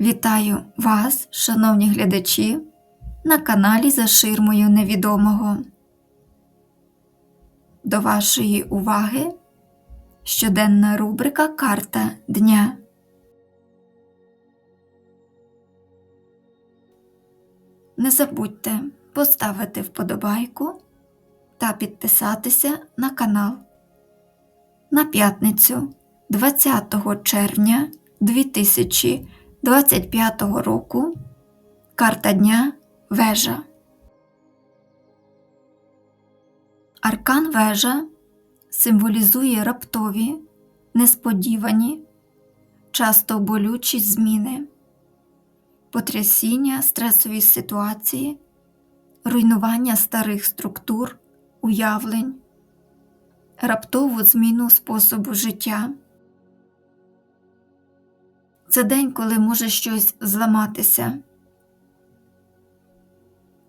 Вітаю вас, шановні глядачі, на каналі За ширмою невідомого. До вашої уваги щоденна рубрика Карта дня. Не забудьте поставити вподобайку та підписатися на канал. На п'ятницю 20 червня 2025 року карта дня вежа. Аркан вежа символізує раптові, несподівані, часто болючі зміни, потрясіння стресові ситуації, руйнування старих структур, уявлень, раптову зміну способу життя. Це день, коли може щось зламатися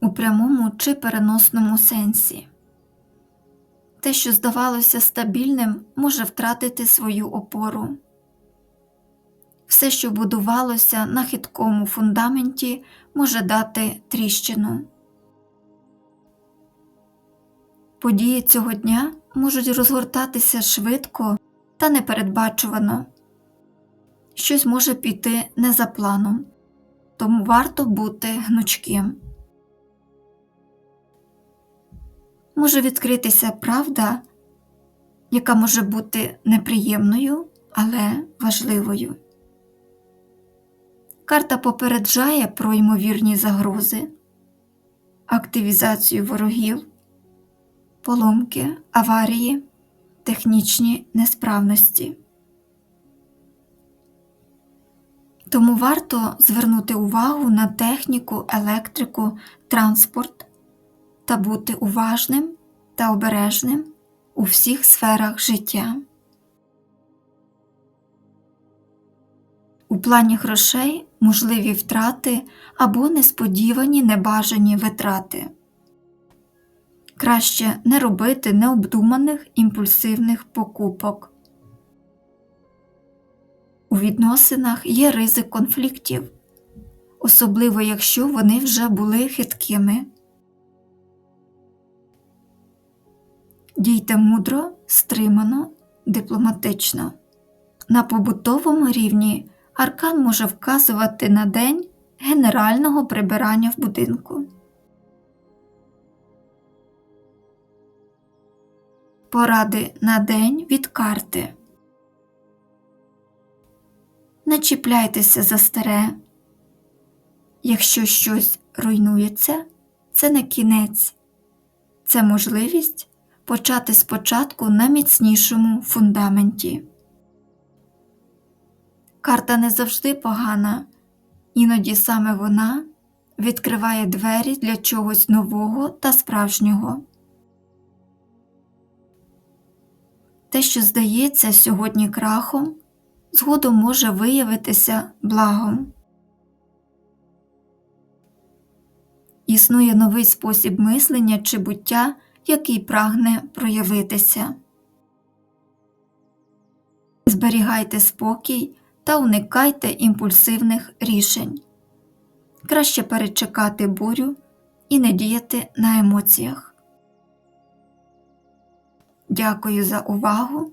у прямому чи переносному сенсі. Те, що здавалося стабільним, може втратити свою опору. Все, що будувалося на хиткому фундаменті, може дати тріщину. Події цього дня можуть розгортатися швидко та непередбачувано. Щось може піти не за планом, тому варто бути гнучким. Може відкритися правда, яка може бути неприємною, але важливою. Карта попереджає про ймовірні загрози, активізацію ворогів, поломки, аварії, технічні несправності. Тому варто звернути увагу на техніку, електрику, транспорт та бути уважним та обережним у всіх сферах життя. У плані грошей можливі втрати або несподівані небажані витрати. Краще не робити необдуманих імпульсивних покупок. У відносинах є ризик конфліктів, особливо якщо вони вже були хиткими. Дійте мудро, стримано, дипломатично. На побутовому рівні аркан може вказувати на день генерального прибирання в будинку. Поради на день від карти. Не чіпляйтеся за старе. Якщо щось руйнується, це не кінець, це можливість почати спочатку на міцнішому фундаменті. Карта не завжди погана, іноді саме вона відкриває двері для чогось нового та справжнього. Те, що здається сьогодні крахом, згодом може виявитися благом. Існує новий спосіб мислення чи буття, який прагне проявитися. Зберігайте спокій та уникайте імпульсивних рішень. Краще перечекати бурю і не діяти на емоціях. Дякую за увагу.